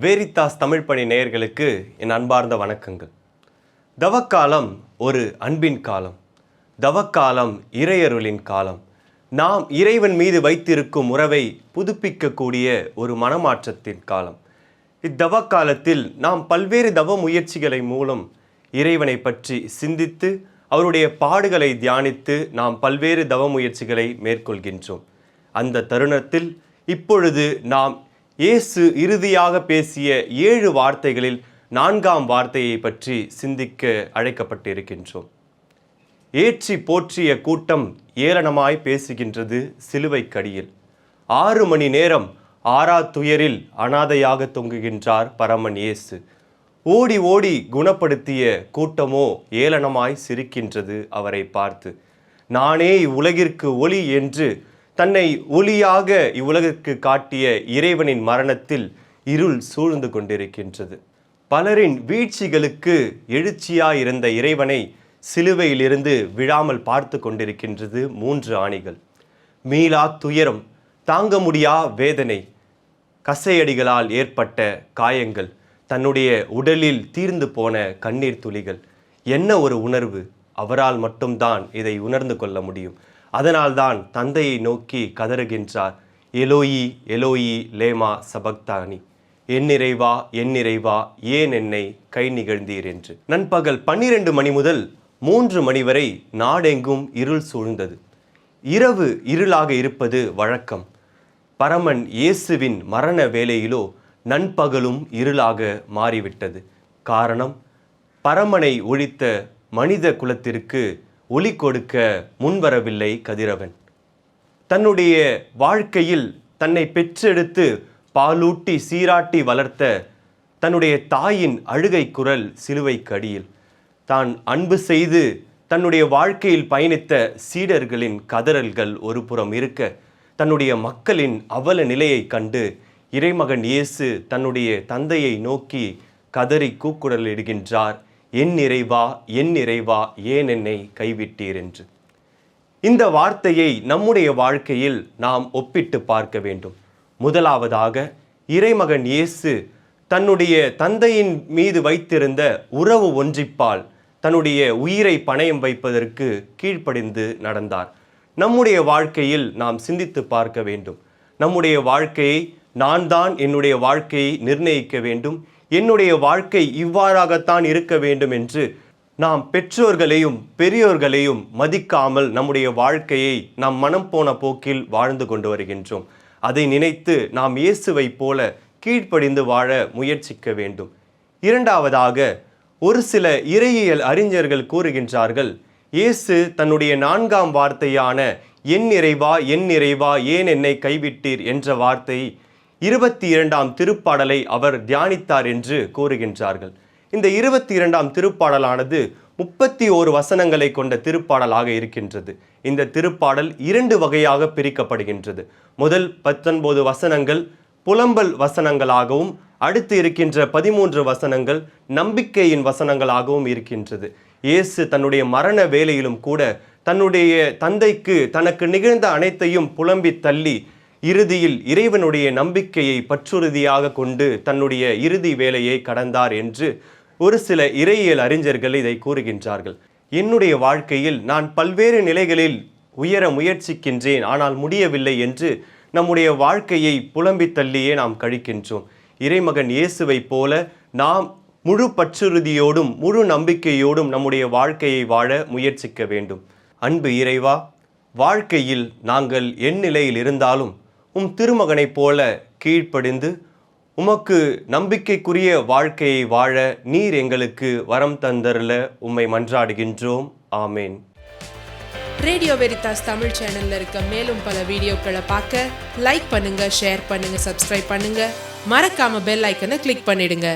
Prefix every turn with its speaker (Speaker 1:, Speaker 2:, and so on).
Speaker 1: Veritas Tamil பணி நேயர்களுக்கு என் அன்பார்ந்த வணக்கங்கள். தவக்காலம் ஒரு அன்பின் காலம். தவக்காலம் இறையருளின் காலம். நாம் இறைவன் மீது வைத்திருக்கும் உறவை புதுப்பிக்கக்கூடிய ஒரு மனமாற்றத்தின் காலம். இத்தவக்காலத்தில் நாம் பல்வேறு தவ முயற்சிகளை மூலம் இறைவனை பற்றி சிந்தித்து அவருடைய பாடுகளை தியானித்து நாம் பல்வேறு தவ முயற்சிகளை மேற்கொள்கின்றோம். அந்த தருணத்தில் இப்பொழுது நாம் இயேசு இறுதியாக பேசிய ஏழு வார்த்தைகளில் நான்காம் வார்த்தையை பற்றி சிந்திக்க அழைக்கப்பட்டிருக்கின்றோம். ஏற்றி போற்றிய கூட்டம் ஏளனமாய் பேசுகின்றது சிலுவைக்கடியில். ஆறு மணி நேரம் ஆறா துயரில் அனாதையாக தொங்குகின்றார் பரமன் இயேசு. ஓடி ஓடி குணப்படுத்திய கூட்டமோ ஏளனமாய் சிரிக்கின்றது அவரை பார்த்து. நானே இவ்வுலகிற்கு ஒளி என்று தன்னை ஒளியாக இவ்வுலகிற்கு காட்டிய இறைவனின் மரணத்தில் இருள் சூழ்ந்து கொண்டிருக்கின்றது. பலரின் வீழ்ச்சிகளுக்கு எழுச்சியாயிருந்த இறைவனை சிலுவையிலிருந்து விழாமல் பார்த்து கொண்டிருக்கின்றது மூன்று ஆணிகள். மீளா துயரம் தாங்க முடியா வேதனை கசையடிகளால் ஏற்பட்ட காயங்கள். தன்னுடைய உடலில் தீர்ந்து போன கண்ணீர் துளிகள் என்ன ஒரு உணர்வு? அவரால் மட்டும்தான் இதை உணர்ந்து கொள்ள முடியும். அதனால்தான் தந்தையை நோக்கி கதறுகின்றார் எலோயி எலோயி லேமா சபக்தானி என் நிறைவா என் நிறைவா ஏன் என்னை கை நிகழ்ந்தீர்? என்று. நண்பகல் பன்னிரண்டு மணி முதல் மூன்று மணி வரை நாடெங்கும் இருள் சூழ்ந்தது. இரவு இருளாக இருப்பது வழக்கம். பரமன் இயேசுவின் மரண வேலையிலோ நண்பகலும் இருளாக மாறிவிட்டது. காரணம் பரமனை ஒழித்த மனித குலத்திற்கு ஒளி கொடுக்க முன்வரவில்லை கதிரவன். தன்னுடைய வாழ்க்கையில் தன்னை பெற்றெடுத்து பாலூட்டி சீராட்டி வளர்த்த தன்னுடைய தாயின் அழுகை குரல் சிலுவைக்கு அடியில். தான் அன்பு செய்து தன்னுடைய வாழ்க்கையில் பயணித்த சீடர்களின் கதறல்கள் ஒரு புறம் இருக்க தன்னுடைய மக்களின் அவல நிலையைக் கண்டு இறைமகன் இயேசு தன்னுடைய தந்தையை நோக்கி கதறி கூக்குரலிடுகின்றார் என் நிறைவா என் நிறைவா ஏன் என்னை கைவிட்டீர்? என்று. இந்த வார்த்தையை நம்முடைய வாழ்க்கையில் நாம் ஒப்பிட்டு பார்க்க வேண்டும். முதலாவதாக இறைமகன் இயேசு தன்னுடைய தந்தையின் மீது வைத்திருந்த உறவு ஒன்றிப்பால் தன்னுடைய உயிரை பணயம் வைப்பதற்கு கீழ்ப்படிந்து நடந்தார். நம்முடைய வாழ்க்கையில் நாம் சிந்தித்து பார்க்க வேண்டும். நம்முடைய வாழ்க்கையை நான் தான் என்னுடைய வாழ்க்கையை நிர்ணயிக்க வேண்டும். என்னுடைய வாழ்க்கை இவ்வாறாகத்தான் இருக்க வேண்டும் என்று நாம் பெற்றோர்களையும் பெரியோர்களையும் மதிக்காமல் நம்முடைய வாழ்க்கையை நாம் மனம் போன போக்கில் வாழ்ந்து கொண்டு வருகின்றோம். அதை நினைத்து நாம் இயேசுவை போல கீழ்ப்படிந்து வாழ முயற்சிக்க வேண்டும். இரண்டாவதாக ஒரு சில இறையியல் அறிஞர்கள் கூறுகின்றார்கள் இயேசு தன்னுடைய நான்காம் வார்த்தையான என் நிறைவா என் நிறைவா ஏன் என்னை கைவிட்டீர் என்ற வார்த்தை இருபத்தி இரண்டாம் திருப்பாடலை அவர் தியானித்தார் என்று கூறுகின்றார்கள். இந்த இருபத்தி இரண்டாம் திருப்பாடலானது முப்பத்தி ஓரு வசனங்களை கொண்ட திருப்பாடலாக இருக்கின்றது. இந்த திருப்பாடல் இரண்டு வகையாக பிரிக்கப்படுகின்றது. முதல் பத்தொன்பது வசனங்கள் புலம்பல் வசனங்களாகவும் அடுத்து இருக்கின்ற பதிமூன்று வசனங்கள் நம்பிக்கையின் வசனங்களாகவும் இருக்கின்றது. இயேசு தன்னுடைய மரண வேலையிலும் கூட தன்னுடைய தந்தைக்கு தனக்கு நிகழ்ந்த அனைத்தையும் புலம்பி தள்ளி இறுதியில் இறைவனுடைய நம்பிக்கையை பற்றுறுதியாக கொண்டு தன்னுடைய இறுதி வேலையை கடந்தார் என்று ஒரு சில இறையியல் அறிஞர்கள் இதை கூறுகின்றார்கள். என்னுடைய வாழ்க்கையில் நான் பல்வேறு நிலைகளில் உயர முயற்சிக்கின்றேன். ஆனால் முடியவில்லை என்று நம்முடைய வாழ்க்கையை புலம்பி தள்ளியே நாம் கழிக்கின்றோம். இறைமகன் இயேசுவைப் போல நாம் முழு பற்றுறுதியோடும் முழு நம்பிக்கையோடும் நம்முடைய வாழ்க்கையை வாழ முயற்சிக்க வேண்டும். அன்பு இறைவா வாழ்க்கையில் நாங்கள் என் நிலையில் இருந்தாலும் உம் திருமகனைப் போல கீழ்ப்படிந்து உமக்கு நம்பிக்கைக்குரிய வாழ்க்கையை வாழ நீர் எங்களுக்கு வரம் தந்தருள உம்மை மன்றாடுகின்றோம். ஆமேன்.
Speaker 2: ரேடியோ வெரிதாஸ் தமிழ் சேனல்ல இருக்க மேலும் பல வீடியோக்களை பார்க்க லைக் பண்ணுங்க ஷேர் பண்ணுங்க சப்ஸ்கிரைப் பண்ணுங்க. மறக்காம பெல் ஐக்கனை கிளிக் பண்ணிடுங்க.